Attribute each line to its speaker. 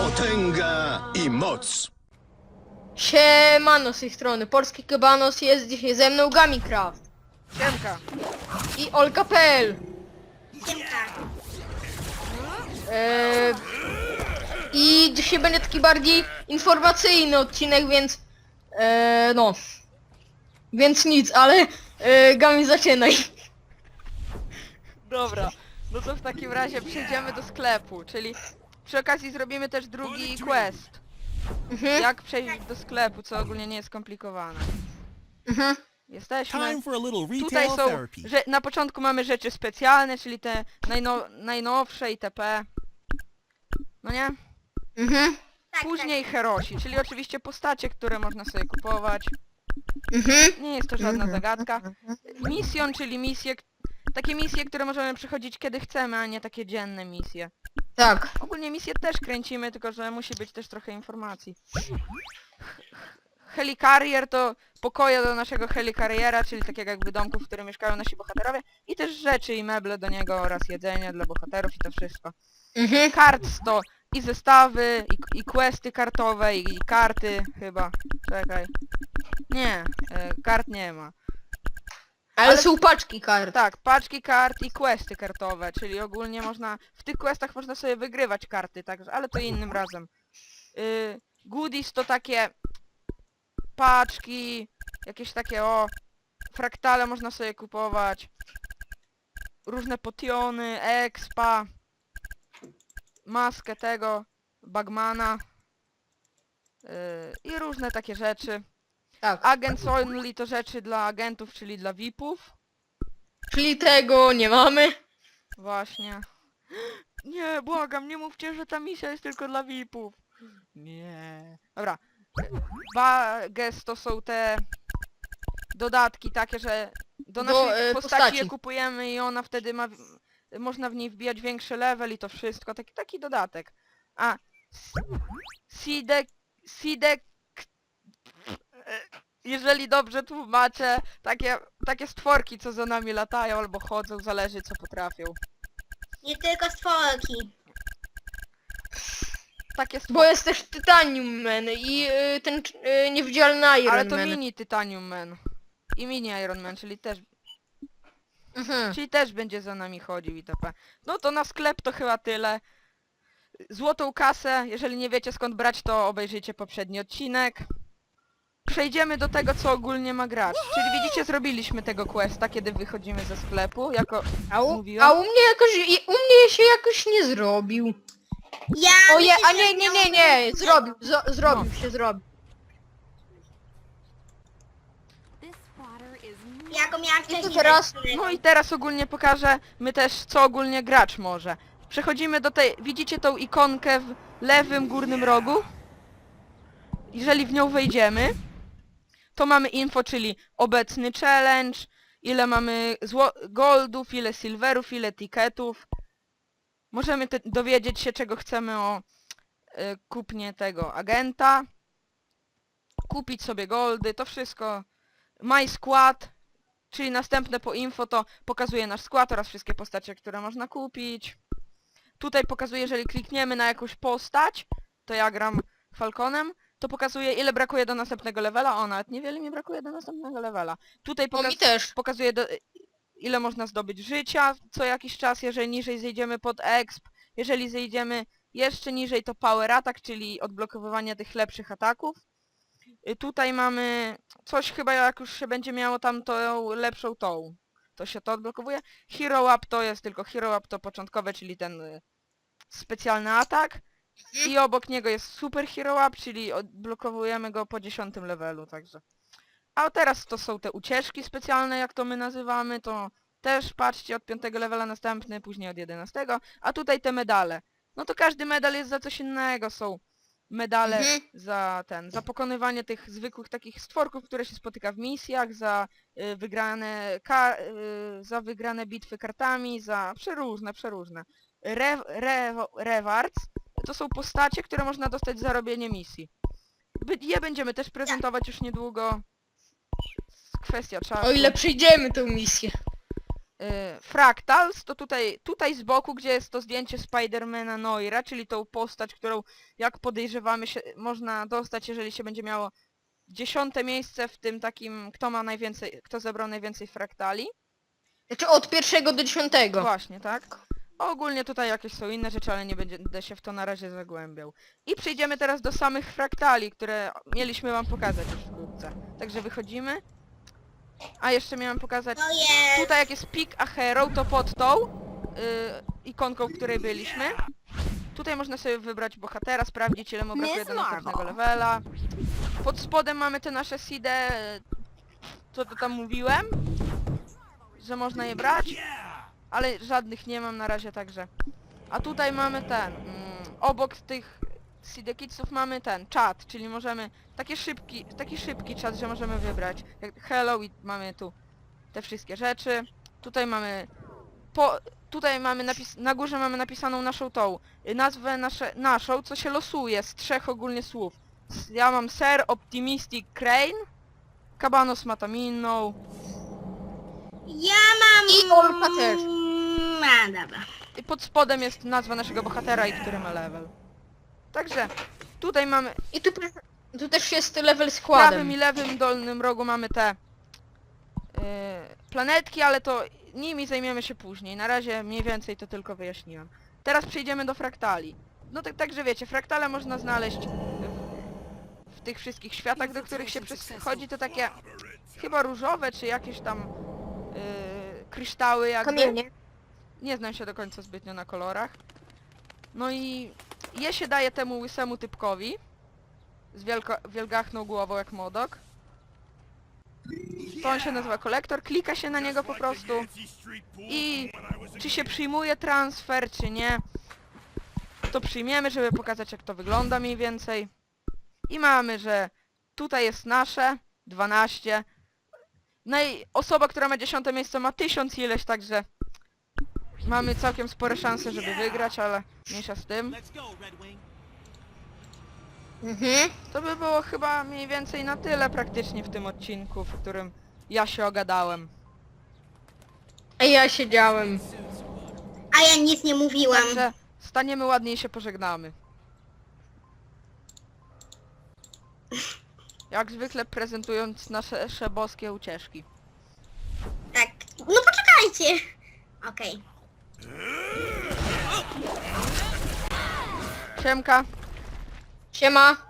Speaker 1: Potęga i moc.
Speaker 2: Siemano z tej strony, Polski Kebanos jest dzisiaj ze mną Gamicraft
Speaker 3: Siemka.
Speaker 2: i Olka.pl Eee, I dzisiaj będzie taki bardziej informacyjny odcinek, więc eee, no. Więc nic, ale eee, Gami zaczynaj.
Speaker 3: Dobra. No to w takim razie przejdziemy do sklepu, czyli przy okazji zrobimy też drugi quest.
Speaker 2: Mhm,
Speaker 3: Jak przejść do sklepu, co ogólnie nie jest skomplikowane.
Speaker 2: mhm.
Speaker 3: Jesteśmy.
Speaker 4: Time for a little
Speaker 3: Tutaj
Speaker 4: retail
Speaker 3: są,
Speaker 4: therapy.
Speaker 3: że na początku mamy rzeczy specjalne, czyli te najno, najnowsze itp. No nie?
Speaker 2: Mhm,
Speaker 3: Później herosi, czyli oczywiście postacie, które można sobie kupować.
Speaker 2: mhm.
Speaker 3: Nie jest to żadna zagadka. Misjon, czyli misje, takie misje, które możemy przechodzić kiedy chcemy, a nie takie dzienne misje.
Speaker 2: Tak.
Speaker 3: Ogólnie misje też kręcimy, tylko że musi być też trochę informacji. Helicarrier to pokoje do naszego helicarriera, czyli takiego jakby domku, w którym mieszkają nasi bohaterowie i też rzeczy i meble do niego oraz jedzenie dla bohaterów i to wszystko.
Speaker 2: Mhm.
Speaker 3: Cards to i zestawy, i, i questy kartowe, i, i karty chyba. Czekaj. Nie, e, kart nie ma.
Speaker 2: Ale,
Speaker 3: Ale-
Speaker 2: są paczki kart.
Speaker 3: Tak, paczki kart i questy kartowe, czyli ogólnie można, w tych questach można sobie wygrywać karty, także, ale to innym razem. Yy, goodies to takie paczki, jakieś takie o, fraktale można sobie kupować, różne potiony, expa, maskę tego, bagmana yy, i różne takie rzeczy.
Speaker 2: Tak.
Speaker 3: Agents only to rzeczy dla agentów, czyli dla VIPów.
Speaker 2: Czyli tego nie mamy.
Speaker 3: Właśnie. Nie, błagam, nie mówcie, że ta misja jest tylko dla VIP-ów. Nie. Dobra. Bages to są te dodatki takie, że do
Speaker 2: Do,
Speaker 3: naszej
Speaker 2: e,
Speaker 3: postaci, je
Speaker 2: postaci.
Speaker 3: kupujemy i ona wtedy ma... w- Można w niej wbijać większy level i to wszystko. Taki, taki dodatek. A. S- Sidek... Sidek... Jeżeli dobrze tłumaczę, takie, takie stworki, co za nami latają albo chodzą, zależy co potrafią.
Speaker 5: Nie tylko stworki.
Speaker 3: Takie stworki.
Speaker 2: Bo jest też Titanium Man i y, ten y, niewidzialny Iron
Speaker 3: Ale to
Speaker 2: Man.
Speaker 3: mini Titanium Man. I mini Iron Man, czyli też,
Speaker 2: Mhm.
Speaker 3: czyli też będzie za nami chodził itp. No to na sklep to chyba tyle. Złotą kasę, jeżeli nie wiecie skąd brać, to obejrzyjcie poprzedni odcinek. Przejdziemy do tego, co ogólnie ma grać. Czyli widzicie, zrobiliśmy tego questa, kiedy wychodzimy ze sklepu, jako...
Speaker 2: A u, a u mnie jakoś, i- u mnie się jakoś nie zrobił.
Speaker 5: Ja
Speaker 2: O je,
Speaker 5: myślę,
Speaker 2: a
Speaker 5: że
Speaker 2: nie, nie, nie, nie, zrobił, zo, zrobił się, zrobił.
Speaker 6: This water is
Speaker 5: Ja go miałam
Speaker 2: to
Speaker 5: wcześniej.
Speaker 2: teraz-.
Speaker 3: No i teraz ogólnie pokażę my też, co ogólnie gracz może. Przechodzimy do tej... Widzicie tą ikonkę w lewym górnym rogu? Jeżeli w nią wejdziemy, to mamy info, czyli obecny challenge, ile mamy goldów, ile silverów, ile ticketów. Możemy dowiedzieć się, czego chcemy o y, kupnie tego agenta. Kupić sobie goldy, to wszystko. My Squad, czyli następne po info to pokazuje nasz skład oraz wszystkie postacie, które można kupić. Tutaj pokazuje, jeżeli klikniemy na jakąś postać, to ja gram Falconem, to pokazuje ile brakuje do następnego levela. O, nawet niewiele mi brakuje do następnego levela. Tutaj
Speaker 2: Bo mi też.
Speaker 3: pokazuje do, ile można zdobyć życia co jakiś czas, jeżeli niżej zejdziemy pod exp, jeżeli zejdziemy jeszcze niżej to power attack, czyli odblokowywanie tych lepszych ataków. Y, Tutaj mamy coś chyba jak już się będzie miało tam tą lepszą tą, to się to odblokowuje. Hero up to jest tylko hero up to początkowe, czyli ten y, specjalny atak. I obok niego jest super hero up, czyli odblokowujemy go po 10 levelu, także. A teraz to są te ucieczki specjalne, jak to my nazywamy, to też patrzcie od 5 levela następny, później od 11, a tutaj te medale. No to każdy medal jest za coś innego, są medale
Speaker 2: Mhm.
Speaker 3: za ten, za pokonywanie tych zwykłych takich stworków, które się spotyka w misjach, za y, wygrane ka y, za wygrane bitwy kartami, za przeróżne, przeróżne. Rew, rew, rewards to są postacie, które można dostać za robienie misji. By, je będziemy też prezentować już niedługo. Kwestia czasu.
Speaker 2: O ile przejdziemy tę misję.
Speaker 3: Fractals, to tutaj, tutaj z boku, gdzie jest to zdjęcie Spidermana Noira, czyli tą postać, którą jak podejrzewamy się można dostać, jeżeli się będzie miało dziesiąte miejsce w tym takim, kto ma najwięcej, kto zebrał najwięcej fraktali.
Speaker 2: Znaczy od pierwszego do dziesiątego.
Speaker 3: Właśnie, tak? Ogólnie tutaj jakieś są inne rzeczy, ale nie będę się w to na razie zagłębiał. I przejdziemy teraz do samych fraktali, które mieliśmy wam pokazać już wkrótce. Także wychodzimy. A jeszcze miałem pokazać
Speaker 5: To jest.
Speaker 3: Tutaj jak jest pick a hero, to pod tą y, ikonką, w której byliśmy. Tutaj można sobie wybrać bohatera, sprawdzić ile mu brakuje do następnego levela. Pod spodem mamy te nasze seedy, co to tam mówiłem, że można je brać, ale żadnych nie mam na razie także. A tutaj mamy ten, mm, obok tych Kidsów mamy ten, czat, czyli możemy, taki szybki, taki szybki czat, że możemy wybrać. Jak hello i mamy tu te wszystkie rzeczy. Tutaj mamy po, tutaj mamy napis, na górze mamy napisaną naszą tą y, nazwę nasze, naszą, co się losuje z trzech ogólnie słów. Ja mam Ser Optimistic Crane, Cabanos ma tam inną,
Speaker 5: Ja mam...
Speaker 2: I Olka też.
Speaker 5: A, dobra.
Speaker 3: i pod spodem jest nazwa naszego bohatera i który ma level. Także tutaj mamy
Speaker 2: I tu, tu też jest level
Speaker 3: w prawym i lewym dolnym rogu mamy te yy, planetki, ale to nimi zajmiemy się później. Na razie mniej więcej to tylko wyjaśniłem. Teraz przejdziemy do fraktali. No tak, także wiecie, fraktale można znaleźć w, w tych wszystkich światach, do których się chodzi. To takie chyba różowe, czy jakieś tam yy, kryształy jakby.
Speaker 2: Kamienie.
Speaker 3: Nie znam się do końca zbytnio na kolorach. No i je się daje temu łysemu typkowi z wielko, wielgachną głową jak modok. To on się nazywa kolektor, klika się na niego po prostu i czy się przyjmuje transfer, czy nie, to przyjmiemy, żeby pokazać jak to wygląda mniej więcej. I mamy, że tutaj jest nasze, 12. No i osoba, która ma 10 miejsce ma 1000 ileś, także mamy całkiem spore szanse, żeby wygrać, ale mniejsza z tym.
Speaker 2: Mhm.
Speaker 3: To by było chyba mniej więcej na tyle praktycznie w tym odcinku, w którym ja się ogadałem.
Speaker 2: A ja siedziałem.
Speaker 5: A ja nic nie mówiłam.
Speaker 3: Także staniemy ładnie i się pożegnamy. Jak zwykle prezentując nasze, nasze boskie ucieczki.
Speaker 5: Tak. No poczekajcie. Okej.
Speaker 3: Siemka!
Speaker 2: Siema.